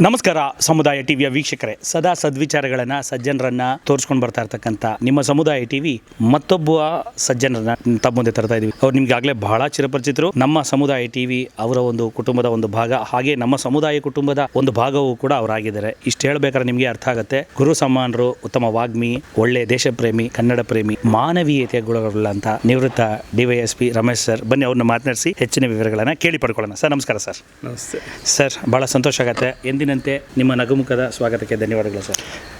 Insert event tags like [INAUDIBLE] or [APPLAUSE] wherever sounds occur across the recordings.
ನಮಸ್ಕಾರ ಸಮುದಾಯ ಟಿವಿಯ ವೀಕ್ಷಕರೇ. ಸದಾ ಸದ್ವಿಚಾರಗಳನ್ನ ಸಜ್ಜನರನ್ನ ತೋರಿಸ್ಕೊಂಡು ಬರ್ತಾ ಇರ್ತಕ್ಕಂಥ ನಿಮ್ಮ ಸಮುದಾಯ ಟಿವಿ ಮತ್ತೊಬ್ಬ ಸಜ್ಜನರನ್ನ ತಮ್ಮ ಮುಂದೆ ತರ್ತಾ ಇದೀವಿ. ಅವ್ರು ನಿಮ್ಗಾಗಲೇ ಆಗ್ಲೇ ಬಹಳ ಚಿರಪರಿಚಿತರು. ನಮ್ಮ ಸಮುದಾಯ ಟಿವಿ ಅವರ ಒಂದು ಕುಟುಂಬದ ಒಂದು ಭಾಗ ಹಾಗೆ ನಮ್ಮ ಸಮುದಾಯ ಕುಟುಂಬದ ಒಂದು ಭಾಗವೂ ಕೂಡ ಅವರಾಗಿದ್ದಾರೆ ಇಷ್ಟು ಹೇಳ್ಬೇಕಾದ್ರೆ ನಿಮಗೆ ಅರ್ಥ ಆಗುತ್ತೆ. ಗುರು ಸಮಾನರು ಉತ್ತಮ ವಾಗ್ಮಿ ಒಳ್ಳೆ ದೇಶಪ್ರೇಮಿ ಕನ್ನಡ ಪ್ರೇಮಿ ಮಾನವೀಯತೆಯ ಗುಣಗಳುಳ್ಳಂತ ನಿವೃತ್ತ ಡಿವೈಎಸ್ಪಿ ರಮೇಶ್ ಸರ್. ಬನ್ನಿ ಅವ್ರನ್ನ ಮಾತನಾಡಿಸಿ ಹೆಚ್ಚಿನ ವಿವರಗಳನ್ನ ಕೇಳಿ ಪಡ್ಕೊಳ್ಳೋಣ. ಸರ್ ನಮಸ್ಕಾರ ಸರ್. ನಮಸ್ತೆ. ಸರ್ ಭಾಳ ಸಂತೋಷ ಆಗತ್ತೆ. ಎಂದಿನಂತೆ ನಿಮ್ಮ ನಗುಮುಖದ ಸ್ವಾಗತಕ್ಕೆ ಧನ್ಯವಾದಗಳು ಸರ್.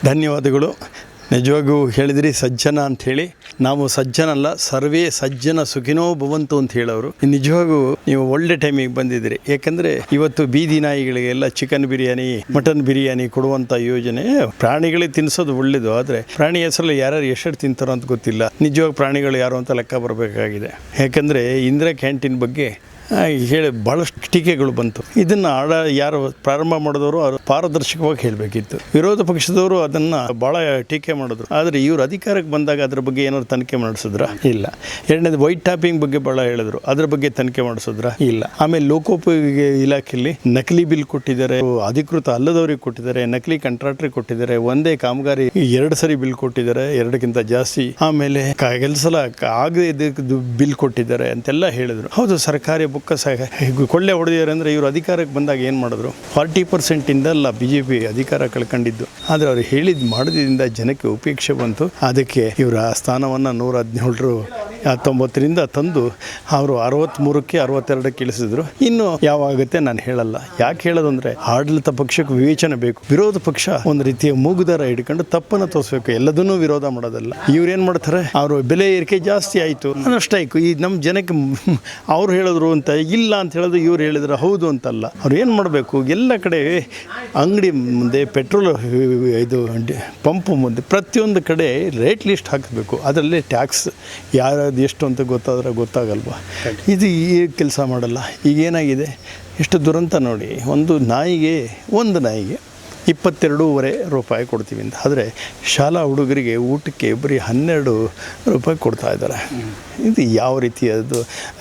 ಧನ್ಯವಾದಗಳು. ನಿಜವಾಗೂ ಹೇಳಿದ್ರಿ ಸಜ್ಜನ ಅಂತ ಹೇಳಿ ನಾವು ಸಜ್ಜನಲ್ಲ, ಸರ್ವೇ ಸಜ್ಜನ ಸುಖಿನೋ ಭವಂತು ಅಂತ ಹೇಳೋರು ನಿಜವಾಗೂ ನೀವು ಒಳ್ಳೆ ಟೈಮಿಗೆ ಬಂದಿದ್ದೀರಿ. ಯಾಕಂದ್ರೆ ಇವತ್ತು ಬೀದಿ ನಾಯಿಗಳಿಗೆಲ್ಲ ಚಿಕನ್ ಬಿರಿಯಾನಿ, ಮಟನ್ ಬಿರಿಯಾನಿ ಕೊಡುವಂತ ಯೋಜನೆ ಪ್ರಾಣಿಗಳಿಗೆ ತಿನ್ನಿಸೋದು ಒಳ್ಳೇದು ಆದರೆ ಪ್ರಾಣಿ ಹೆಸರಲ್ಲಿ ಯಾರ್ಯಾರು ಎಷ್ಟು ತಿಂತಾರೋ ಅಂತ ಗೊತ್ತಿಲ್ಲ. ನಿಜವಾಗ ಪ್ರಾಣಿಗಳು ಯಾರು ಅಂತ ಲೆಕ್ಕ ಬರಬೇಕಾಗಿದೆ. ಯಾಕಂದ್ರೆ ಇಂದಿರಾ ಕ್ಯಾಂಟೀನ್ ಬಗ್ಗೆ ಹೇಳಿ ಭಾಳಷ್ಟು ಟೀಕೆಗಳು ಬಂತು. ಇದನ್ನು ಆಡ ಯಾರು ಪ್ರಾರಂಭ ಮಾಡಿದವರು ಅವರು ಪಾರದರ್ಶಕವಾಗಿ ಹೇಳಬೇಕಿತ್ತು. ವಿರೋಧ ಪಕ್ಷದವರು ಅದನ್ನು ಭಾಳ ಟೀಕೆ ಮಾಡಿದ್ರು. ಆದರೆ ಇವರು ಅಧಿಕಾರಕ್ಕೆ ಬಂದಾಗ ಅದ್ರ ಬಗ್ಗೆ ಏನಾದ್ರು ತನಿಖೆ ಮಾಡಿಸಿದ್ರ? ಇಲ್ಲ. ಎರಡನೇದು ವೈಟ್ ಟ್ಯಾಪಿಂಗ್ ಬಗ್ಗೆ ಭಾಳ ಹೇಳಿದ್ರು. ಅದ್ರ ಬಗ್ಗೆ ತನಿಖೆ ಮಾಡಿಸಿದ್ರ? ಇಲ್ಲ. ಆಮೇಲೆ ಲೋಕೋಪಯೋಗಿ ಇಲಾಖೆಯಲ್ಲಿ ನಕಲಿ ಬಿಲ್ ಕೊಟ್ಟಿದ್ದಾರೆ. ಅಧಿಕೃತ ಅಲ್ಲದವ್ರಿಗೆ ಕೊಟ್ಟಿದ್ದಾರೆ. ನಕಲಿ ಕಾಂಟ್ರಾಕ್ಟ್ರಿಗೆ ಕೊಟ್ಟಿದ್ದಾರೆ. ಒಂದೇ ಕಾಮಗಾರಿ ಎರಡು ಸರಿ ಬಿಲ್ ಕೊಟ್ಟಿದ್ದಾರೆ. ಎರಡಕ್ಕಿಂತ ಜಾಸ್ತಿ. ಆಮೇಲೆ ಕೆಲಸ ಆಗದೆ ಬಿಲ್ ಕೊಟ್ಟಿದ್ದಾರೆ ಅಂತೆಲ್ಲ ಹೇಳಿದ್ರು. ಹೌದು, ಸರ್ಕಾರಿ ಬುಕ್ಕ ಕೊಳ್ಳೆ ಹೊಡೆದಿದ್ದಾರೆ ಅಂದರೆ ಇವರು ಅಧಿಕಾರಕ್ಕೆ ಬಂದಾಗ ಏನು ಮಾಡಿದ್ರು? ಫಾರ್ಟಿ ಪರ್ಸೆಂಟಿಂದಲ್ಲ ಬಿ ಜೆ ಪಿ ಅಧಿಕಾರ ಕಳ್ಕೊಂಡಿದ್ದು. ಆದರೆ ಅವ್ರು ಹೇಳಿದ ಮಾಡಿದ್ರಿಂದ ಜನಕ್ಕೆ ಉಪೇಕ್ಷೆ ಬಂತು. ಅದಕ್ಕೆ ಇವರ ಆ ಸ್ಥಾನವನ್ನು ನೂರ ಹದಿನೇಳರು ಹತ್ತೊಂಬತ್ತರಿಂದ ತಂದು ಅವರು ಅರವತ್ತ್ಮೂರಕ್ಕೆ ಅರವತ್ತೆರಡಕ್ಕೆ ಇಳಿಸಿದ್ರು. ಇನ್ನು ಯಾವಾಗುತ್ತೆ ನಾನು ಹೇಳಲ್ಲ. ಯಾಕೆ ಹೇಳೋದು ಅಂದರೆ ಆಡಳಿತ ಪಕ್ಷಕ್ಕೆ ವಿವೇಚನೆ ಬೇಕು. ವಿರೋಧ ಪಕ್ಷ ಒಂದು ರೀತಿಯ ಮೂಗುದರ ಹಿಡ್ಕೊಂಡು ತಪ್ಪನ್ನು ತೋರಿಸ್ಬೇಕು. ಎಲ್ಲದನ್ನೂ ವಿರೋಧ ಮಾಡೋದಲ್ಲ. ಇವ್ರು ಏನು ಮಾಡ್ತಾರೆ? ಅವರು ಬೆಲೆ ಏರಿಕೆ ಜಾಸ್ತಿ ಆಯಿತು. ಸ್ಟ್ರೈಕ್ ಈ ನಮ್ಮ ಜನಕ್ಕೆ [LAUGHS] ಅವ್ರು ಹೇಳಿದ್ರು ಅಂತ ಇಲ್ಲ ಅಂತ ಹೇಳಿದ್ರು ಇವ್ರು ಹೇಳಿದ್ರು ಹೌದು ಅಂತಲ್ಲ. ಅವ್ರು ಏನು ಮಾಡಬೇಕು? ಎಲ್ಲ ಕಡೆ ಅಂಗಡಿ ಮುಂದೆ ಪೆಟ್ರೋಲ್ ಇದು ಪಂಪ್ ಮುಂದೆ ಪ್ರತಿಯೊಂದು ಕಡೆ ರೇಟ್ ಲಿಸ್ಟ್ ಹಾಕಬೇಕು. ಅದರಲ್ಲಿ ಟ್ಯಾಕ್ಸ್ ಯಾರ್ದು ಎಷ್ಟು ಅಂತ ಗೊತ್ತಾದ್ರೆ ಗೊತ್ತಾಗಲ್ವ? ಇದು ಈ ಕೆಲಸ ಮಾಡಲ್ಲ. ಈಗ ಏನಾಗಿದೆ? ಎಷ್ಟು ದುರಂತ ನೋಡಿ, ಒಂದು ನಾಯಿಗೆ ಒಂದು ನಾಯಿಗೆ ಇಪ್ಪತ್ತೆರಡೂವರೆ ರೂಪಾಯಿ ಕೊಡ್ತೀವಿ ಅಂತ. ಆದರೆ ಶಾಲಾ ಹುಡುಗರಿಗೆ ಊಟಕ್ಕೆ ಬರೀ ಹನ್ನೆರಡು ರೂಪಾಯಿ ಕೊಡ್ತಾ ಇದ್ದಾರೆ. ಇದು ಯಾವ ರೀತಿಯದು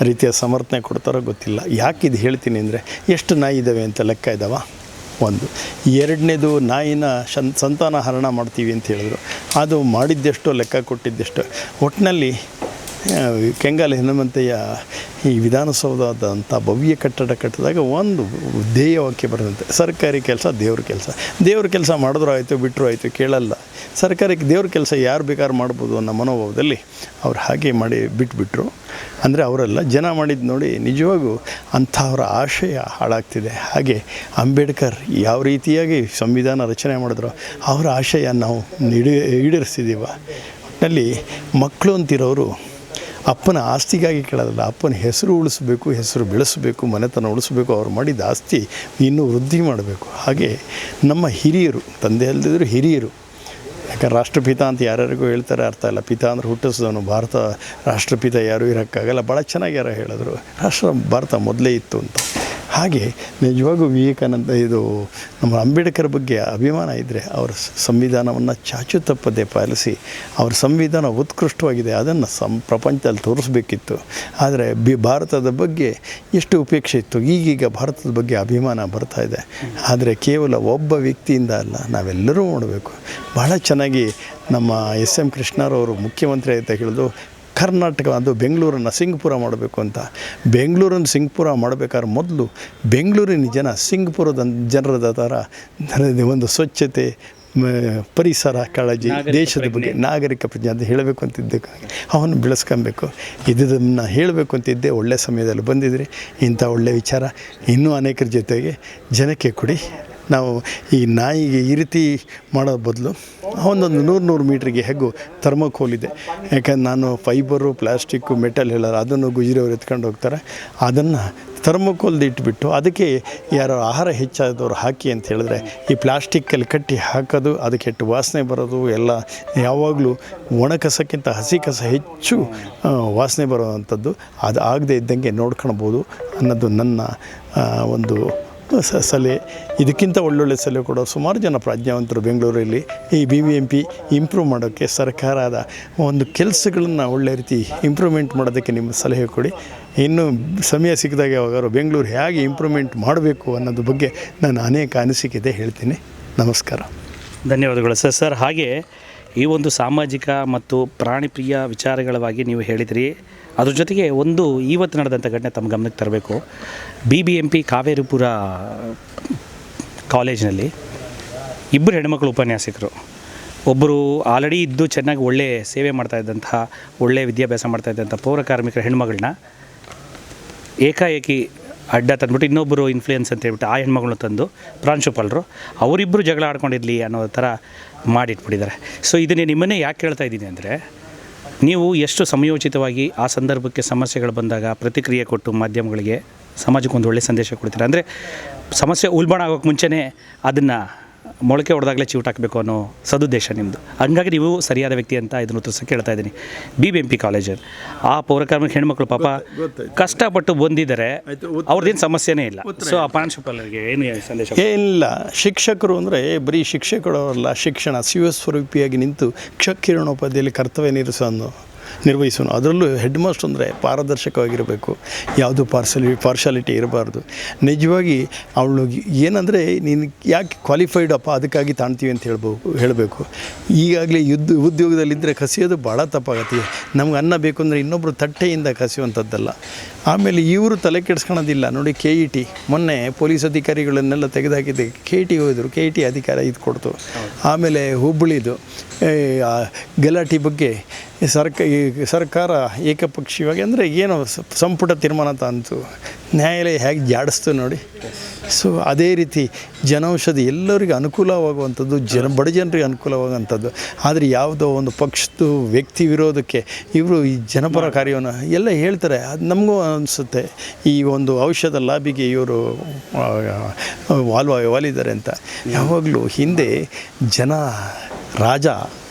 ರೀತಿಯ ಸಮರ್ಥನೆ ಕೊಡ್ತಾರೋ ಗೊತ್ತಿಲ್ಲ. ಯಾಕೆ ಇದು ಹೇಳ್ತೀನಿ ಅಂದರೆ, ಎಷ್ಟು ನಾಯಿ ಇದ್ದಾವೆ ಅಂತ ಲೆಕ್ಕ ಇದ್ದಾವ ಒಂದು. ಎರಡನೇದು, ನಾಯಿನ ಸಂತಾನ ಹರಣ ಮಾಡ್ತೀವಿ ಅಂತ ಹೇಳಿದ್ರು. ಅದು ಮಾಡಿದ್ದೆಷ್ಟೋ, ಲೆಕ್ಕ ಕೊಟ್ಟಿದ್ದೆಷ್ಟೋ. ಒಟ್ಟಿನಲ್ಲಿ ಕೆಂಗಲ್ ಹನುಮಂತಯ್ಯ ಈ ವಿಧಾನಸೌಧದಂಥ ಭವ್ಯ ಕಟ್ಟಡ ಕಟ್ಟಿದಾಗ ಒಂದು ಧ್ಯೇಯವಾಕ್ಯ ಬರೆದಂತೆ, ಸರ್ಕಾರಿ ಕೆಲಸ, ದೇವ್ರ ಕೆಲಸ. ದೇವ್ರ ಕೆಲಸ ಮಾಡಿದ್ರು ಆಯಿತು ಬಿಟ್ಟರು ಆಯಿತು ಕೇಳಲ್ಲ. ಸರ್ಕಾರಕ್ಕೆ ದೇವ್ರ ಕೆಲಸ ಯಾರು ಬೇಕಾದ್ರೂ ಮಾಡ್ಬೋದು ಅನ್ನೋ ಮನೋಭಾವದಲ್ಲಿ ಅವ್ರು ಹಾಗೆ ಮಾಡಿ ಬಿಟ್ಬಿಟ್ರು. ಅಂದರೆ ಅವರೆಲ್ಲ ಜನ ಮಾಡಿದ್ದು ನೋಡಿ ನಿಜವಾಗೂ ಅಂಥವ್ರ ಆಶಯ ಹಾಳಾಗ್ತಿದೆ. ಹಾಗೆ ಅಂಬೇಡ್ಕರ್ ಯಾವ ರೀತಿಯಾಗಿ ಸಂವಿಧಾನ ರಚನೆ ಮಾಡಿದ್ರು ಅವರ ಆಶಯ ನಾವು ನೀಡಿ ಈಡೇರಿಸ್ತಿದ್ದೀವ ಒಟ್ಟಿನಲ್ಲಿ ಮಕ್ಕಳು ಅಂತಿರೋರು ಅಪ್ಪನ ಆಸ್ತಿಗಾಗಿ ಕೇಳೋದಲ್ಲ, ಅಪ್ಪನ ಹೆಸರು ಉಳಿಸಬೇಕು, ಹೆಸರು ಬೆಳೆಸಬೇಕು, ಮನೆತನ ಉಳಿಸಬೇಕು, ಅವ್ರು ಮಾಡಿದ ಆಸ್ತಿ ಇನ್ನೂ ವೃದ್ಧಿ ಮಾಡಬೇಕು. ಹಾಗೆ ನಮ್ಮ ಹಿರಿಯರು, ತಂದೆ ಅಲ್ಲದಿದ್ರು ಹಿರಿಯರು, ಯಾಕಂದ್ರೆ ರಾಷ್ಟ್ರಪಿತ ಅಂತ ಯಾರ್ಯಾರಿಗೂ ಹೇಳ್ತಾರೆ ಅರ್ಥ ಇಲ್ಲ. ಪಿತ ಅಂದ್ರೆ ಹುಟ್ಟಿಸಿದವನು, ಭಾರತ ರಾಷ್ಟ್ರಪಿತ ಯಾರೂ ಇರೋಕ್ಕಾಗಲ್ಲ. ಭಾಳ ಚೆನ್ನಾಗಿ ಯಾರೋ ಹೇಳಿದ್ರು. ರಾಷ್ಟ್ರ ಭಾರತ ಮೊದಲೇ ಇತ್ತು ಅಂತ. ಹಾಗೆ ನಿಜವಾಗೂ ವಿವೇಕಾನಂದ ಇದು ನಮ್ಮ ಅಂಬೇಡ್ಕರ್ ಬಗ್ಗೆ ಅಭಿಮಾನ ಇದ್ದರೆ ಅವರ ಸಂವಿಧಾನವನ್ನು ಚಾಚು ತಪ್ಪದೆ ಪಾಲಿಸಿ ಅವರ ಸಂವಿಧಾನ ಉತ್ಕೃಷ್ಟವಾಗಿದೆ, ಅದನ್ನು ಸಂ ಪ್ರಪಂಚದಲ್ಲಿ ತೋರಿಸ್ಬೇಕಿತ್ತು. ಆದರೆ ಬಿ ಭಾರತದ ಬಗ್ಗೆ ಎಷ್ಟು ಉಪೇಕ್ಷೆ ಇತ್ತು? ಈಗೀಗ ಭಾರತದ ಬಗ್ಗೆ ಅಭಿಮಾನ ಬರ್ತಾ ಇದೆ. ಆದರೆ ಕೇವಲ ಒಬ್ಬ ವ್ಯಕ್ತಿಯಿಂದ ಅಲ್ಲ, ನಾವೆಲ್ಲರೂ ನೋಡಬೇಕು. ಬಹಳ ಚೆನ್ನಾಗಿ ನಮ್ಮ ಎಸ್ ಎಂ ಕೃಷ್ಣರವರು ಮುಖ್ಯಮಂತ್ರಿ ಅಂತ ಹೇಳಿದ್ರು ಕರ್ನಾಟಕ ಅದು ಬೆಂಗಳೂರನ್ನು ಸಿಂಗ್ಪುರ ಮಾಡಬೇಕು ಅಂತ. ಬೆಂಗಳೂರನ್ನು ಸಿಂಗ್ಪುರ ಮಾಡಬೇಕಾದ್ರೆ ಮೊದಲು ಬೆಂಗಳೂರಿನ ಜನ ಸಿಂಗ್ಪುರದ ಜನರದ ಥರ ಒಂದು ಸ್ವಚ್ಛತೆ ಪರಿಸರ ಕಾಳಜಿ ದೇಶದ ಬಗ್ಗೆ ನಾಗರಿಕ ಪ್ರಜ್ಞೆ ಅಂತ ಹೇಳಬೇಕು ಅಂತಿದ್ದೆ ಅವನು ಬೆಳೆಸ್ಕೊಬೇಕು. ಇದನ್ನು ಹೇಳಬೇಕು ಅಂತಿದ್ದೆ. ಒಳ್ಳೆಯ ಸಮಯದಲ್ಲಿ ಬಂದಿದ್ರಿ. ಇಂಥ ಒಳ್ಳೆಯ ವಿಚಾರ. ಇನ್ನೂ ಅನೇಕರ ಜೊತೆಗೆ ಜನಕ್ಕೆ ಕೊಡಿ. ನಾವು ಈ ನಾಯಿಗೆ ಈ ರೀತಿ ಮಾಡೋ ಬದಲು ಒಂದೊಂದು ನೂರು ನೂರು ಮೀಟ್ರಿಗೆ ಹೆಗ್ಗು ಥರ್ಮೋಕೋಲ್ ಇದೆ ಯಾಕಂದ್ರೆ ನಾನು ಫೈಬರು, ಪ್ಲಾಸ್ಟಿಕ್ಕು, ಮೆಟಲ್ ಹೇಳೋರು ಅದನ್ನು ಗುಜಿರೋರು ಎತ್ಕೊಂಡು ಹೋಗ್ತಾರೆ. ಅದನ್ನು ಥರ್ಮೋಕೋಲ್ದು ಇಟ್ಬಿಟ್ಟು ಅದಕ್ಕೆ ಯಾರೋ ಆಹಾರ ಹೆಚ್ಚಾದವ್ರು ಹಾಕಿ ಅಂತ ಹೇಳಿದ್ರೆ ಈ ಪ್ಲಾಸ್ಟಿಕ್ಕಲ್ಲಿ ಕಟ್ಟಿ ಹಾಕೋದು, ಅದಕ್ಕೆ ಕೆಟ್ಟು ವಾಸನೆ ಬರೋದು, ಎಲ್ಲ ಯಾವಾಗಲೂ ಒಣ ಕಸಕ್ಕಿಂತ ಹಸಿ ಕಸ ಹೆಚ್ಚು ವಾಸನೆ ಬರೋವಂಥದ್ದು. ಅದು ಆಗದೆ ಇದ್ದಂಗೆ ನೋಡ್ಕೊಳ್ಬೋದು ಅನ್ನೋದು ನನ್ನ ಒಂದು ಸಲಹೆ. ಇದಕ್ಕಿಂತ ಒಳ್ಳೊಳ್ಳೆ ಸಲಹೆ ಕೊಡೋ ಸುಮಾರು ಜನ ಪ್ರಾಜ್ಞಾವಂತರು ಬೆಂಗಳೂರಲ್ಲಿ ಈ B B M P improve ಮಾಡೋಕ್ಕೆ ಸರ್ಕಾರದ ಒಂದು ಕೆಲಸಗಳನ್ನು ಒಳ್ಳೆ ರೀತಿ ಇಂಪ್ರೂವ್ಮೆಂಟ್ ಮಾಡೋದಕ್ಕೆ ನಿಮ್ಮ ಸಲಹೆ ಕೊಡಿ. ಇನ್ನು ಸಮಯ ಸಿಕ್ಕಿದಾಗ ಯಾವಾಗಾದ್ರು ಬೆಂಗಳೂರು ಹೇಗೆ ಇಂಪ್ರೂವ್ಮೆಂಟ್ ಮಾಡಬೇಕು ಅನ್ನೋದ್ರ ಬಗ್ಗೆ ನಾನು ಅನೇಕ ಅನಿಸಿಕೆ ಹೇಳ್ತೀನಿ. ನಮಸ್ಕಾರ. ಧನ್ಯವಾದಗಳು ಸರ್. ಸರ್, ಹಾಗೆ ಈ ಒಂದು ಸಾಮಾಜಿಕ ಮತ್ತು ಪ್ರಾಣಿಪ್ರಿಯ ವಿಚಾರಗಳವಾಗಿ ನೀವು ಹೇಳಿದಿರಿ. ಅದ್ರ ಜೊತೆಗೆ ಒಂದು ಇವತ್ತು ನಡೆದಂಥ ಘಟನೆ ತಮ್ಮ ಗಮನಕ್ಕೆ ತರಬೇಕು. B B M P Kaveripura ಕಾಲೇಜಿನಲ್ಲಿ ಇಬ್ಬರು ಹೆಣ್ಮಕ್ಳು ಉಪನ್ಯಾಸಕರು. ಒಬ್ಬರು ಆಲ್ರೆಡಿ ಇದ್ದು ಚೆನ್ನಾಗಿ ಒಳ್ಳೆ ಸೇವೆ ಮಾಡ್ತಾ ಇದ್ದಂತಹ, ಒಳ್ಳೆ ವಿದ್ಯಾಭ್ಯಾಸ ಮಾಡ್ತಾ ಇದ್ದಂಥ ಪೌರ ಕಾರ್ಮಿಕರ ಹೆಣ್ಮಗಳನ್ನ ಏಕಾಏಕಿ ಅಡ್ಡ ತಂದ್ಬಿಟ್ಟು ಇನ್ನೊಬ್ಬರು ಇನ್ಫ್ಲೂಯೆನ್ಸ್ ಅಂತ ಹೇಳ್ಬಿಟ್ಟು ಆ ಹೆಣ್ಮಗಳನ್ನ ತಂದು ಪ್ರಾಂಶುಪಾಲರು ಅವರಿಬ್ಬರು ಜಗಳ ಆಡ್ಕೊಂಡಿರಲಿ ಅನ್ನೋ ಥರ ಮಾಡಿಟ್ಬಿಟ್ಟಿದ್ದಾರೆ. ಸೊ ಇದನ್ನೇ ನಿಮ್ಮನ್ನೇ ಯಾಕೆ ಕೇಳ್ತಾ ಇದ್ದೀನಿ ಅಂದರೆ ನೀವು ಎಷ್ಟು ಸಮಯೋಚಿತವಾಗಿ ಆ ಸಂದರ್ಭಕ್ಕೆ ಸಮಸ್ಯೆಗಳು ಬಂದಾಗ ಪ್ರತಿಕ್ರಿಯೆ ಕೊಟ್ಟು ಮಾಧ್ಯಮಗಳಿಗೆ ಸಮಾಜಕ್ಕೊಂದು ಒಳ್ಳೆಯ ಸಂದೇಶ ಕೊಡ್ತೀರಾ? ಅಂದರೆ ಸಮಸ್ಯೆ ಉಲ್ಬಣ ಆಗೋಕ್ಕೆ ಮುಂಚೆನೇ ಅದನ್ನು ಮೊಳಕೆ ಹೊಡೆದಾಗಲೇ ಚಿವುಟ್ ಹಾಕಬೇಕು ಅನ್ನೋ ಸದುದ್ದೇಶ ನಿಮ್ಮದು ಹಂಗಾಗಿ ನೀವು ಸರಿಯಾದ ವ್ಯಕ್ತಿ ಅಂತ ಇದನ್ನು ಉತ್ತರಿಸೋಕೆ ಕೇಳ್ತಾ ಇದ್ದೀನಿ. ಬಿ ಬಿ ಎಂ ಪಿ ಕಾಲೇಜಲ್ಲಿ ಆ ಪೌರಕಾರ್ಮಿಕ ಹೆಣ್ಮಕ್ಳು ಪಾಪ. ಕಷ್ಟಪಟ್ಟು ಬಂದಿದ್ದಾರೆ. ಅವ್ರದ್ದೇನು ಸಮಸ್ಯೆನೇ ಇಲ್ಲ. ಸೊ ಆ ಪ್ರಾಂಶುಪಾಲರಿಗೆ ಏನು ಸಂದೇಶ? ಇಲ್ಲ. ಶಿಕ್ಷಕರು ಅಂದರೆ ಬರೀ ಶಿಕ್ಷಕರು ಅಲ್ಲ ಶಿಕ್ಷಣ ಶಿವ ಸ್ವರೂಪಿಯಾಗಿ ನಿಂತು ಕ್ಷಕಿರಣೋಪಾಧಿಯಲ್ಲಿ ಕರ್ತವ್ಯ ನಿರ್ವಹಿಸೋನು ನಿರ್ವಹಿಸೋನು ಅದರಲ್ಲೂ ಹೆಡ್ ಮಾಸ್ಟರ್ ಅಂದರೆ ಪಾರದರ್ಶಕವಾಗಿರಬೇಕು. ಯಾವುದು ಪಾರ್ಸಲಿ ಪಾರ್ಶಾಲಿಟಿ ಇರಬಾರ್ದು. ನಿಜವಾಗಿ ಅವಳು ಏನಂದರೆ ನೀನು ಯಾಕೆ ಕ್ವಾಲಿಫೈಡ್ ಅಪ್ಪ ಅದಕ್ಕಾಗಿ ತಾಣ್ತೀವಿ ಅಂತ ಹೇಳ್ಬೋದು ಹೇಳಬೇಕು. ಈಗಾಗಲೇ ಯುದ್ಧ ಉದ್ಯೋಗದಲ್ಲಿದ್ದರೆ ಕಸಿಯೋದು ಭಾಳ ತಪ್ಪಾಗತ್ತೆ. ನಮ್ಗೆ ಅನ್ನ ಬೇಕು ಅಂದರೆ ಇನ್ನೊಬ್ಬರು ತಟ್ಟೆಯಿಂದ ಕಸಿಯುವಂಥದ್ದಲ್ಲ. ಆಮೇಲೆ ಇವರು ತಲೆ ಕೆಡಿಸ್ಕೊಳೋದಿಲ್ಲ. ನೋಡಿ ಕೆ ಇ ಟಿ ಮೊನ್ನೆ ಪೊಲೀಸ್ ಅಧಿಕಾರಿಗಳನ್ನೆಲ್ಲ ತೆಗೆದುಹಾಕಿದ್ದೆ. ಕೆ ಇ ಟಿ ಹೋದರು. ಕೆ ಇ ಟಿ ಅಧಿಕಾರ ಇದು ಕೊಡ್ತು ಆಮೇಲೆ ಹುಬ್ಬಳ್ಳಿದು ಗಲಾಟೆ ಬಗ್ಗೆ ಸರ್ಕ, ಈ ಸರ್ಕಾರ ಏಕಪಕ್ಷೀಯವಾಗಿ ಅಂದರೆ ಏನು ಸಂಪುಟ ತೀರ್ಮಾನ ತಂತು. ನ್ಯಾಯಾಲಯ ಹೇಗೆ ಜಾಡಿಸ್ತು ನೋಡಿ. ಸೊ ಅದೇ ರೀತಿ ಜನೌಷಧಿ ಎಲ್ಲರಿಗೂ ಅನುಕೂಲವಾಗುವಂಥದ್ದು, ಜನ, ಬಡ ಜನರಿಗೆ ಅನುಕೂಲವಾಗುವಂಥದ್ದು. ಆದರೆ ಯಾವುದೋ ಒಂದು ಪಕ್ಷದ್ದು ವ್ಯಕ್ತಿ ವಿರೋಧಕ್ಕೆ ಇವರು ಈ ಜನಪರ ಕಾರ್ಯವನ್ನು ಎಲ್ಲ ಹೇಳ್ತಾರೆ. ಅದು ನಮಗೂ ಅನಿಸುತ್ತೆ. ಈ ಒಂದು ಔಷಧ ಲಾಬಿಗೆ ಇವರು ವಾಲ್ವ ವಾಲಿದ್ದಾರೆ ಅಂತ. ಯಾವಾಗಲೂ ಹಿಂದೆ ಜನ ರಾಜ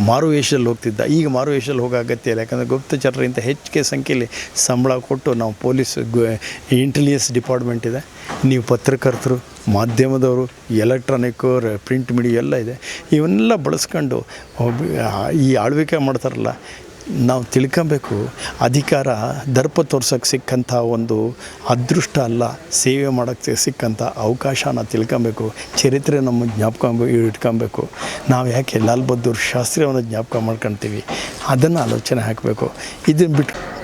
ಮಾರುವೇಷದಲ್ಲಿ ಹೋಗ್ತಿದ್ದ. ಈಗ ಮಾರುವೇಷದಲ್ಲಿ ಹೋಗೋ ಅಗತ್ಯ ಇಲ್ಲ. ಯಾಕಂದರೆ ಗುಪ್ತಚರರಿಂದ ಹೆಚ್ಚಿಗೆ ಸಂಖ್ಯೆಯಲ್ಲಿ ಸಂಬಳ ಕೊಟ್ಟು ನಾವು ಪೊಲೀಸ್ ಇಂಟೆಲಿಜೆನ್ಸ್ ಡಿಪಾರ್ಟ್ಮೆಂಟ್ ಇದೆ. ನೀವು ಪತ್ರಕರ್ತರು, ಮಾಧ್ಯಮದವರು ಎಲೆಕ್ಟ್ರಾನಿಕ್ಕು ಪ್ರಿಂಟ್ ಮೀಡಿಯಾ ಎಲ್ಲ ಇದೆ. ಇವನ್ನೆಲ್ಲ ಬಳಸ್ಕೊಂಡು ಈ ಆಳ್ವಿಕೆ ಮಾಡ್ತಾರಲ್ಲ ನಾವು ತಿಳ್ಕೊಬೇಕು. ಅಧಿಕಾರ ದರ್ಪ ತೋರ್ಸೋಕ್ಕೆ ಸಿಕ್ಕಂಥ ಒಂದು ಅದೃಷ್ಟ ಅಲ್ಲ, ಸೇವೆ ಮಾಡೋಕ್ಕೆ ಸಿಕ್ಕಂಥ ಅವಕಾಶನ ತಿಳ್ಕೊಬೇಕು. ಚರಿತ್ರೆ ನಮ್ಮ ಜ್ಞಾಪಕ ಇಟ್ಕೊಬೇಕು. ನಾವು ಯಾಕೆ ಲಾಲ್ ಬಹದ್ದೂರ್ ಶಾಸ್ತ್ರೀಯವನ್ನು ಜ್ಞಾಪಕ ಮಾಡ್ಕೊತೀವಿ? ಅದನ್ನು ಆಲೋಚನೆ ಹಾಕಬೇಕು. ಇದನ್ನು ಬಿಟ್ಟು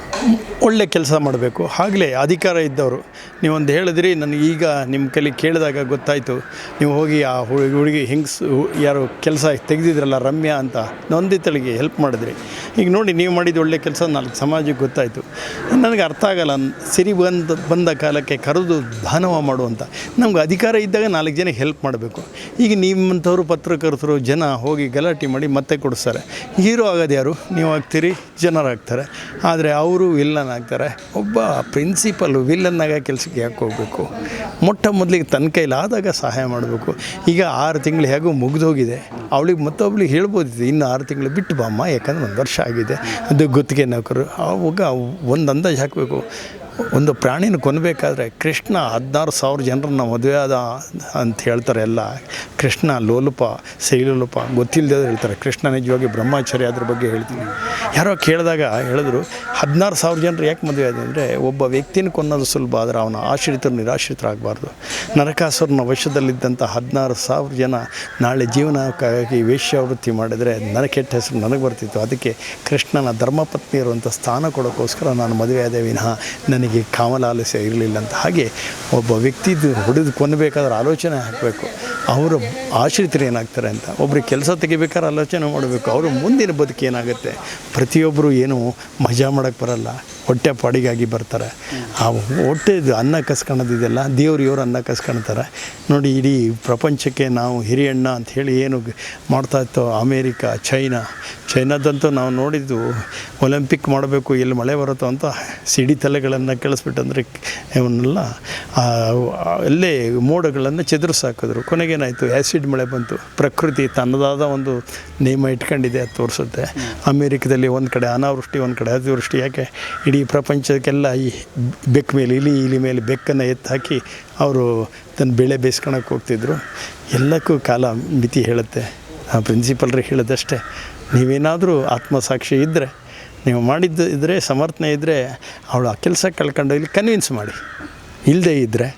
ಒಳ್ಳೆ ಕೆಲಸ ಮಾಡಬೇಕು. ಆಗಲೇ ಅಧಿಕಾರ ಇದ್ದವರು. ನೀವೊಂದು ಹೇಳಿದ್ರಿ, ನನಗೆ ಈಗ ನಿಮ್ಮ ಕೈಲಿ ಕೇಳಿದಾಗ ಗೊತ್ತಾಯಿತು. ನೀವು ಹೋಗಿ ಆ ಹುಡುಗಿ ಹುಡುಗಿ ಹೆಂಗ್ಸ್ ಯಾರು ಕೆಲಸ ತೆಗೆದಿದ್ರಲ್ಲ ರಮ್ಯಾ ಅಂತ ನೊಂದಿತಳಿಗೆ ಹೆಲ್ಪ್ ಮಾಡಿದ್ರಿ. ಈಗ ನೋಡಿ, ನೀವು ಮಾಡಿದ ಒಳ್ಳೆ ಕೆಲಸ ನಾಲ್ಕು ಸಮಾಜಕ್ಕೆ ಗೊತ್ತಾಯಿತು. ನನಗೆ ಅರ್ಥ ಆಗಲ್ಲ. ಸಿರಿ ಬಂದ ಬಂದ ಕಾಲಕ್ಕೆ ಕರೆದು ದಾನವ ಮಾಡುವಂಥ ನಮ್ಗೆ ಅಧಿಕಾರ ಇದ್ದಾಗ ನಾಲ್ಕು ಜನ ಹೆಲ್ಪ್ ಮಾಡಬೇಕು. ಈಗ ನಿಮ್ಮಂಥವ್ರು ಪತ್ರಕರ್ತರು ಜನ ಹೋಗಿ ಗಲಾಟೆ ಮಾಡಿ ಮತ್ತೆ ಕೊಡಿಸ್ತಾರೆ. ಹೀರೋ ಆಗೋದು ಯಾರು? ನೀವು ಆಗ್ತೀರಿ ಜನರಾಗ್ತಾರೆ ಆದರೆ ಅವರು ವಿಲ್ಲನ್ ಆಗ್ತಾರೆ. ಒಬ್ಬ ಪ್ರಿನ್ಸಿಪಲ್ ವಿಲ್ಲನ್ನಾಗ ಕೆಲಸಕ್ಕೆ ಯಾಕೆ ಹೋಗಬೇಕು? ಮೊಟ್ಟ ಮೊದಲಿಗೆ ತನ್ನ ಕೈಲಾದಾಗ ಸಹಾಯ ಮಾಡಬೇಕು. ಈಗ ಆರು ತಿಂಗಳು ಹೇಗೋ ಮುಗಿದೋಗಿದೆ ಅವಳಿಗೆ ಮತ್ತೊಬ್ಳಿಗೆ ಹೇಳ್ಬೋದಿತ್ತು, ಇನ್ನು ಆರು ತಿಂಗಳು ಬಿಟ್ಟು ಬಾಮ್ಮ, ಯಾಕಂದ್ರೆ ಒಂದು ವರ್ಷ ಆಗಿದೆ. ಅದು ಗುತ್ತಿಗೆ ನೌಕರು ಅವಾಗ ಒಂದು ಹಾಕಬೇಕು. ಒಂದು ಪ್ರಾಣಿನ ಕೊಲ್ಲಬೇಕಾದ್ರೆ ಕೃಷ್ಣ ಹದಿನಾರು ಸಾವಿರ ಜನರನ್ನ ಮದುವೆ ಆದ ಅಂತ ಹೇಳ್ತಾರೆ ಎಲ್ಲ. ಕೃಷ್ಣ ಲೋಲುಪ ಶೈಲೋಲುಪ ಗೊತ್ತಿಲ್ಲದೆ ಹೇಳ್ತಾರೆ. ಕೃಷ್ಣ ನಿಜವಾಗಿ ಬ್ರಹ್ಮಚಾರಿ ಅದ್ರ ಬಗ್ಗೆ ಹೇಳ್ತೀನಿ. ಯಾರೋ ಕೇಳಿದಾಗ ಹೇಳಿದ್ರು, ಹದಿನಾರು ಸಾವಿರ ಜನರು ಯಾಕೆ ಮದುವೆ ಆದ ಅಂದರೆ, ಒಬ್ಬ ವ್ಯಕ್ತಿನ ಕೊನ್ನೋದು ಸುಲಭ ಆದರೆ ಅವನ ಆಶ್ರಿತರು ನಿರಾಶ್ರಿತರಾಗಬಾರ್ದು. ನರಕಾಸುರನ ವಶದಲ್ಲಿದ್ದಂಥ ಹದಿನಾರು ಸಾವಿರ ಜನ ನಾಳೆ ಜೀವನಕ್ಕಾಗಿ ವೇಶ್ಯಾವೃತ್ತಿ ಮಾಡಿದರೆ ನನ್ನ ಕೆಟ್ಟ ಹೆಸರು ನನಗೆ ಬರ್ತಿತ್ತು. ಅದಕ್ಕೆ ಕೃಷ್ಣನ ಧರ್ಮಪತ್ನಿ ಇರುವಂಥ ಸ್ಥಾನ ಕೊಡೋಕ್ಕೋಸ್ಕರ ನಾನು ಮದುವೆ ಆದೆ ವಿನಃ ನನಗೆ ಕಾಮಲಾಲಸ್ಯ ಇರಲಿಲ್ಲ ಅಂತ. ಹಾಗೆ ಒಬ್ಬ ವ್ಯಕ್ತಿದು ಹೊಡೆದು ಕೊನ್ನಬೇಕಾದ್ರೆ ಆಲೋಚನೆ ಹಾಕಬೇಕು ಅವರು ಆಶ್ರಿತರು ಏನಾಗ್ತಾರೆ ಅಂತ. ಒಬ್ರಿಗೆ ಕೆಲಸ ತೆಗಿಬೇಕಾದ್ರೆ ಆಲೋಚನೆ ಮಾಡಬೇಕು. ಅವರು ಮುಂದಿನ ಬದುಕು ಏನಾಗುತ್ತೆ? ಪ್ರತಿಯೊಬ್ಬರು ಏನು ಮಜಾ ಮಾಡೋಕ್ಕೆ ಬರಲ್ಲ. ಹೊಟ್ಟೆ ಪಾಡಿಗಾಗಿ ಬರ್ತಾರೆ. ಆ ಹೊಟ್ಟೆದು ಅನ್ನ ಕಸ್ಕೊಳೋದಿದೆಲ್ಲ ದೇವ್ರು ಇವರು ಅನ್ನ ಕಸ್ಕೊಳ್ತಾರೆ ನೋಡಿ, ಇಡೀ ಪ್ರಪಂಚಕ್ಕೆ ನಾವು ಹಿರಿಯಣ್ಣ ಅಂತ ಹೇಳಿ ಏನು ಮಾಡ್ತಾ ಇತ್ತು? ಅಮೇರಿಕಾ, ಚೈನಾ ಚೈನಾದಂತೂ ನಾವು ನೋಡಿದ್ದು ಒಲಿಂಪಿಕ್ ಮಾಡಬೇಕು, ಎಲ್ಲಿ ಮಳೆ ಬರುತ್ತೋ ಅಂತ ಸಿಡಿ ತಲೆಗಳನ್ನು ಕೇಳಿಸ್ಬಿಟ್ಟಂದ್ರೆ ಇವನ್ನೆಲ್ಲ ಅಲ್ಲೇ ಮೋಡಗಳನ್ನು ಚದುರಿಸಾಕಿದ್ರು ಕೊನೆಗೇನಾಯಿತು ಆ್ಯಸಿಡ್ ಮಳೆ ಬಂತು. ಪ್ರಕೃತಿ ತನ್ನದಾದ ಒಂದು ನಿಯಮ ಇಟ್ಕೊಂಡಿದೆ ಅದು ತೋರಿಸುತ್ತೆ. ಅಮೇರಿಕದಲ್ಲಿ ಒಂದು ಕಡೆ ಅನಾವೃಷ್ಟಿ, ಒಂದು ಕಡೆ ಅತಿವೃಷ್ಟಿ. ಯಾಕೆ? ಇಡೀ ಪ್ರಪಂಚಕ್ಕೆಲ್ಲ ಈ ಬೆಕ್ಕ ಮೇಲೆ, ಇಲಿ ಇಲಿ ಮೇಲೆ ಬೆಕ್ಕನ್ನು ಎತ್ತಾಕಿ ಅವರು ತನ್ನ ಬೆಳೆ ಬೇಯಿಸ್ಕೊಳಕ್ಕೆ ಹೋಗ್ತಿದ್ರು. ಎಲ್ಲಕ್ಕೂ ಕಾಲ ಮಿತಿ ಹೇಳುತ್ತೆ. ಆ ಪ್ರಿನ್ಸಿಪಲ್ರಿಗೆ ಹೇಳೋದಷ್ಟೇ. ನೀವೇನಾದರೂ ಆತ್ಮಸಾಕ್ಷಿ ಇದ್ದರೆ ನೀವು ಮಾಡಿದ್ದು ಇದ್ದರೆ ಸಮರ್ಥನೆ ಇದ್ದರೆ ಅವಳು ಆ ಕೆಲಸ ಇಲ್ಲಿ ಕನ್ವಿನ್ಸ್ ಮಾಡಿ. ಇಲ್ಲದೇ ಇದ್ದರೆ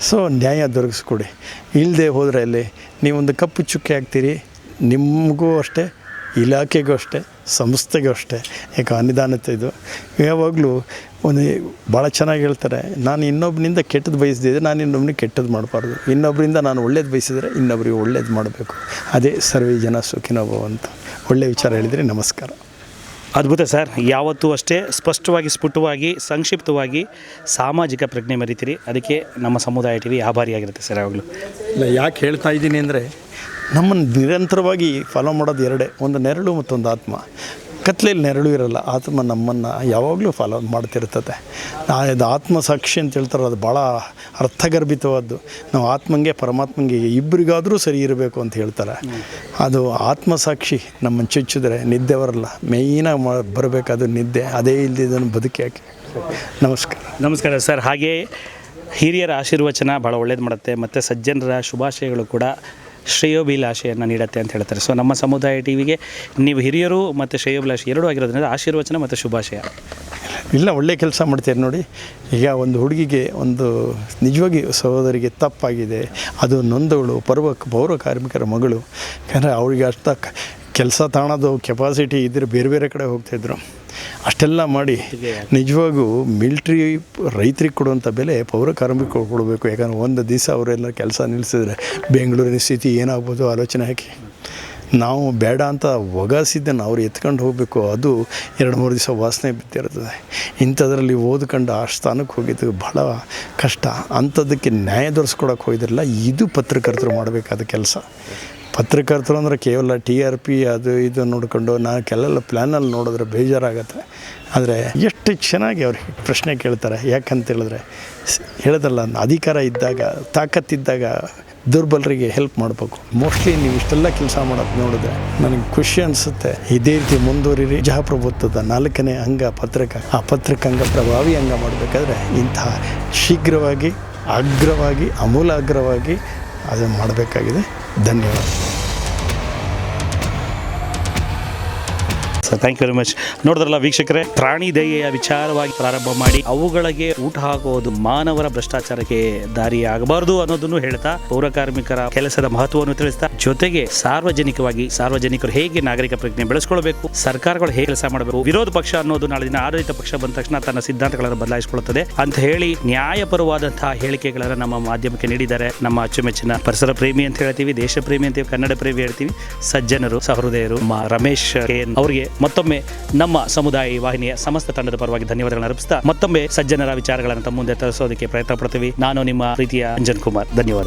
ಸೊ ನ್ಯಾಯ ದೊರಕಿಸ್ಕೊಡಿ. ಇಲ್ಲದೆ ಹೋದರೆ ಅಲ್ಲಿ ನೀವೊಂದು ಕಪ್ಪು ಚುಕ್ಕೆ ಆಗ್ತೀರಿ, ನಿಮಗೂ ಅಷ್ಟೇ ಇಲಾಖೆಗೂ ಅಷ್ಟೇ ಸಂಸ್ಥೆಗೂ ಅಷ್ಟೇ ಯಾಕೆ ಅನುದಾನತೆ ಇದು. ಯಾವಾಗಲೂ ಒಂದು ಭಾಳ ಚೆನ್ನಾಗಿ ಹೇಳ್ತಾರೆ ನಾನು ಇನ್ನೊಬ್ಬನಿಂದ ಕೆಟ್ಟದ್ದು ಬಯಸಿದ್ರೆ ನಾನು ಇನ್ನೊಬ್ಬನಿಗೆ ಕೆಟ್ಟದ್ದು ಮಾಡಬಾರ್ದು. ಇನ್ನೊಬ್ಬರಿಂದ ನಾನು ಒಳ್ಳೇದು ಬಯಸಿದರೆ ಇನ್ನೊಬ್ಬರಿಗೆ ಒಳ್ಳೇದು ಮಾಡಬೇಕು. ಅದೇ ಸರ್ವೇ ಜನ ಸುಖಿನೋಭವ ಅಂತ ಒಳ್ಳೆಯ ವಿಚಾರ ಹೇಳಿದರೆ ನಮಸ್ಕಾರ. ಅದ್ಭುತ ಸರ್. ಯಾವತ್ತೂ ಅಷ್ಟೇ ಸ್ಪಷ್ಟವಾಗಿ ಸ್ಫುಟವಾಗಿ ಸಂಕ್ಷಿಪ್ತವಾಗಿ ಸಾಮಾಜಿಕ ಪ್ರಜ್ಞೆ ಮರಿತೀರಿ. ಅದಕ್ಕೆ ನಮ್ಮ ಸಮುದಾಯ ಟಿ ವಿ ಆಭಾರಿಯಾಗಿರುತ್ತೆ ಸರ್ ಯಾವಾಗಲೂ. ಇಲ್ಲ ಯಾಕೆ ಹೇಳ್ತಾ ಇದ್ದೀನಿ ಅಂದರೆ ನಮ್ಮನ್ನು ನಿರಂತರವಾಗಿ ಫಾಲೋ ಮಾಡೋದು ಎರಡೇ, ಒಂದು ನೆರಳು ಮತ್ತೊಂದು ಆತ್ಮ. ಕತ್ಲೆಯಲ್ಲಿ ನೆರಳು ಇರಲ್ಲ, ಆತ್ಮ ನಮ್ಮನ್ನು ಯಾವಾಗಲೂ ಫಾಲೋ ಮಾಡ್ತಿರ್ತದೆ. ಆ- ಆತ್ಮ ಸಾಕ್ಷಿ ಅಂತ ಹೇಳ್ತಾರೆ ಅದು ಭಾಳ ಅರ್ಥಗರ್ಭಿತವಾದ್ದು. ನಾವು ಆತ್ಮಂಗೆ, ಪರಮಾತ್ಮಂಗೆ ಇಬ್ಬರಿಗಾದರೂ ಸರಿ ಇರಬೇಕು ಅಂತ ಹೇಳ್ತಾರೆ. ಅದು ಆತ್ಮ ಸಾಕ್ಷಿ ನಮ್ಮನ್ನು ಚುಚ್ಚಿದ್ರೆ ನಿದ್ದೆ ಬರಲ್ಲ. ಮೇಯ್ನಾಗಿ ಮಾ ಬರಬೇಕಾದ ನಿದ್ದೆ, ಅದೇ ಇಲ್ಲದಿದ್ದನ್ನು ಬದುಕಿ ಹಾಕಿ. ನಮಸ್ಕಾರ. ನಮಸ್ಕಾರ ಸರ್. ಹಾಗೆ ಹಿರಿಯರ ಆಶೀರ್ವಚನ ಭಾಳ ಒಳ್ಳೇದು ಮಾಡುತ್ತೆ. ಮತ್ತು ಸಜ್ಜನರ ಶುಭಾಶಯಗಳು ಕೂಡ ಶ್ರೇಯೋಭಿಲಾಷೆಯನ್ನು ನೀಡುತ್ತೆ ಅಂತ ಹೇಳ್ತಾರೆ. ಸೊ ನಮ್ಮ ಸಮುದಾಯ ಟಿ ವಿಗೆ ನೀವು ಹಿರಿಯರು ಮತ್ತು ಶ್ರೇಯೋಭಿಲಾಷೆ ಎರಡೂ ಆಗಿರೋದ್ರಿಂದ ಆಶೀರ್ವಚನ ಮತ್ತು ಶುಭಾಶಯ. ಇಲ್ಲ, ಒಳ್ಳೆ ಕೆಲಸ ಮಾಡ್ತೀರಿ ನೋಡಿ. ಈಗ ಒಂದು ಹುಡುಗಿಗೆ ಒಂದು ನಿಜವಾಗಿ ಸಹೋದರಿಗೆ ತಪ್ಪಾಗಿದೆ. ಅದು ನೊಂದವಳು, ಪರ್ವ, ಪೌರ ಕಾರ್ಮಿಕರ ಮಗಳು. ಯಾಕಂದರೆ ಅವಳಿಗೆ ಅಷ್ಟ ಕೆಲಸ ತಾಣದು ಕೆಪಾಸಿಟಿ ಇದ್ದರೆ ಬೇರೆ ಬೇರೆ ಕಡೆ ಹೋಗ್ತಾಯಿದ್ರು ಅಷ್ಟೆಲ್ಲ ಮಾಡಿ ನಿಜವಾಗೂ ಮಿಲ್ಟ್ರಿ ರೈತರಿಗೆ ಕೊಡುವಂಥ ಬೆಲೆ ಪೌರ ಕಾರ್ಮಿಕರು ಕೊಡಬೇಕು. ಯಾಕಂದರೆ ಒಂದು ದಿವಸ ಅವರೆಲ್ಲ ಕೆಲಸ ನಿಲ್ಲಿಸಿದ್ರೆ ಬೆಂಗಳೂರಿನ ಸ್ಥಿತಿ ಏನಾಗ್ಬೋದು ಆಲೋಚನೆ ಹಾಕಿ. ನಾವು ಬೇಡ ಅಂತ ಒಗಾಸಿದ್ದನ್ನು ಅವ್ರು ಎತ್ಕೊಂಡು ಹೋಗಬೇಕು. ಅದು ಎರಡು ಮೂರು ದಿವಸ ವಾಸನೆ ಬಿದ್ದಿರ್ತದೆ. ಇಂಥದ್ರಲ್ಲಿ ಓದ್ಕೊಂಡು ಆ ಸ್ಥಾನಕ್ಕೆ ಹೋಗಿದ್ದು ಭಾಳ ಕಷ್ಟ. ಅಂಥದ್ದಕ್ಕೆ ನ್ಯಾಯ ದೊರೆಸ್ಕೊಡೋಕೆ ಹೋಗಿದ್ರಲ್ಲ ಇದು ಪತ್ರಕರ್ತರು ಮಾಡಬೇಕಾದ ಕೆಲಸ. ಪತ್ರಕರ್ತರು ಅಂದರೆ ಕೇವಲ ಟಿ ಆರ್ ಪಿ ಅದು ಇದು ನೋಡಿಕೊಂಡು ನಾನು ಕೆಲವೆಲ್ಲ ಪ್ಲ್ಯಾನಲ್ಲಿ ನೋಡಿದ್ರೆ ಬೇಜಾರಾಗತ್ತೆ. ಆದರೆ ಎಷ್ಟು ಚೆನ್ನಾಗಿ ಅವ್ರು ಪ್ರಶ್ನೆ ಕೇಳ್ತಾರೆ. ಯಾಕಂತ ಹೇಳಿದ್ರೆ ಹೇಳ್ದಲ್ಲ ಅಧಿಕಾರ ಇದ್ದಾಗ ತಾಕತ್ತಿದ್ದಾಗ ದುರ್ಬಲರಿಗೆ ಹೆಲ್ಪ್ ಮಾಡಬೇಕು. ಮೋಸ್ಟ್ಲಿ ನೀವು ಇಷ್ಟೆಲ್ಲ ಕೆಲಸ ಮಾಡೋದು ನೋಡಿದ್ರೆ ನನಗೆ ಖುಷಿ ಅನಿಸುತ್ತೆ. ಇದೇ ರೀತಿ ಮುಂದುವರಿರಿ. ಜಹಪ್ರಭುತ್ವದ ನಾಲ್ಕನೇ ಅಂಗ ಪತ್ರಕ. ಆ ಪತ್ರಕ ಅಂಗ ಪ್ರಭಾವಿ ಅಂಗ ಮಾಡಬೇಕಾದ್ರೆ ಇಂತಹ ಶೀಘ್ರವಾಗಿ, ಅಗ್ರವಾಗಿ, ಅಮೂಲಾಗ್ರವಾಗಿ ಅದನ್ನು ಮಾಡಬೇಕಾಗಿದೆ. ಧನ್ಯವಾದ. Sir thank you very much ನೋಡಿದ್ರಲ್ಲ ವೀಕ್ಷಕರೇ, ಪ್ರಾಣಿ ದಯೆಯ ವಿಚಾರವಾಗಿ ಪ್ರಾರಂಭ ಮಾಡಿ ಅವುಗಳಿಗೆ ಊಟ ಹಾಕುವುದು ಮಾನವರ ಭ್ರಷ್ಟಾಚಾರಕ್ಕೆ ದಾರಿ ಆಗಬಾರದು ಅನ್ನೋದನ್ನು ಹೇಳ್ತಾ, ಪೌರ ಕಾರ್ಮಿಕರ ಕೆಲಸದ ಮಹತ್ವವನ್ನು ತಿಳಿಸ್ತಾ, ಜೊತೆಗೆ ಸಾರ್ವಜನಿಕವಾಗಿ ಸಾರ್ವಜನಿಕರು ಹೇಗೆ ನಾಗರಿಕ ಪ್ರಜ್ಞೆ ಬೆಳೆಸ್ಕೊಳ್ಬೇಕು, ಸರ್ಕಾರಗಳು ಹೇಗೆ ಕೆಲಸ ಮಾಡಬೇಕು, ವಿರೋಧ ಪಕ್ಷ ಅನ್ನೋದು ನಾಳೆ ದಿನ ಆಡಳಿತ ಪಕ್ಷ ಬಂದ ತಕ್ಷಣ ತನ್ನ ಸಿದ್ಧಾಂತಗಳನ್ನು ಬದಲಾಯಿಸಿಕೊಳ್ಳುತ್ತದೆ ಅಂತ ಹೇಳಿ ನ್ಯಾಯಪರವಾದಂತಹ ಹೇಳಿಕೆಗಳನ್ನು ನಮ್ಮ ಮಾಧ್ಯಮಕ್ಕೆ ನೀಡಿದ್ದಾರೆ. ನಮ್ಮ ಅಚ್ಚುಮೆಚ್ಚಿನ ಪರಿಸರ ಪ್ರೇಮಿ ಅಂತ ಹೇಳ್ತೀವಿ, ದೇಶ ಪ್ರೇಮಿ ಅಂತೀವಿ ಕನ್ನಡ ಪ್ರೇಮಿ ಹೇಳ್ತೀವಿ, ಸಜ್ಜನರು, ಸಹೃದಯರು ರಮೇಶ್, ಕೆ ಅವರಿಗೆ ಮತ್ತೊಮ್ಮೆ ನಮ್ಮ ಸಮುದಾಯ ವಾಹಿನಿಯ ಸಮಸ್ತ ತಂಡದ ಪರವಾಗಿ ಧನ್ಯವಾದಗಳನ್ನು ಅರ್ಪಿಸ್ತಾ ಮತ್ತೊಮ್ಮೆ ಸಜ್ಜನರ ವಿಚಾರಗಳನ್ನು ತಮ್ಮ ಮುಂದೆ ತರಿಸೋದಕ್ಕೆ ಪ್ರಯತ್ನ ಪಡ್ತೀವಿ. ನಾನು ನಿಮ್ಮ ಪ್ರೀತಿಯ ಅಂಜನ್ ಕುಮಾರ್. ಧನ್ಯವಾದ.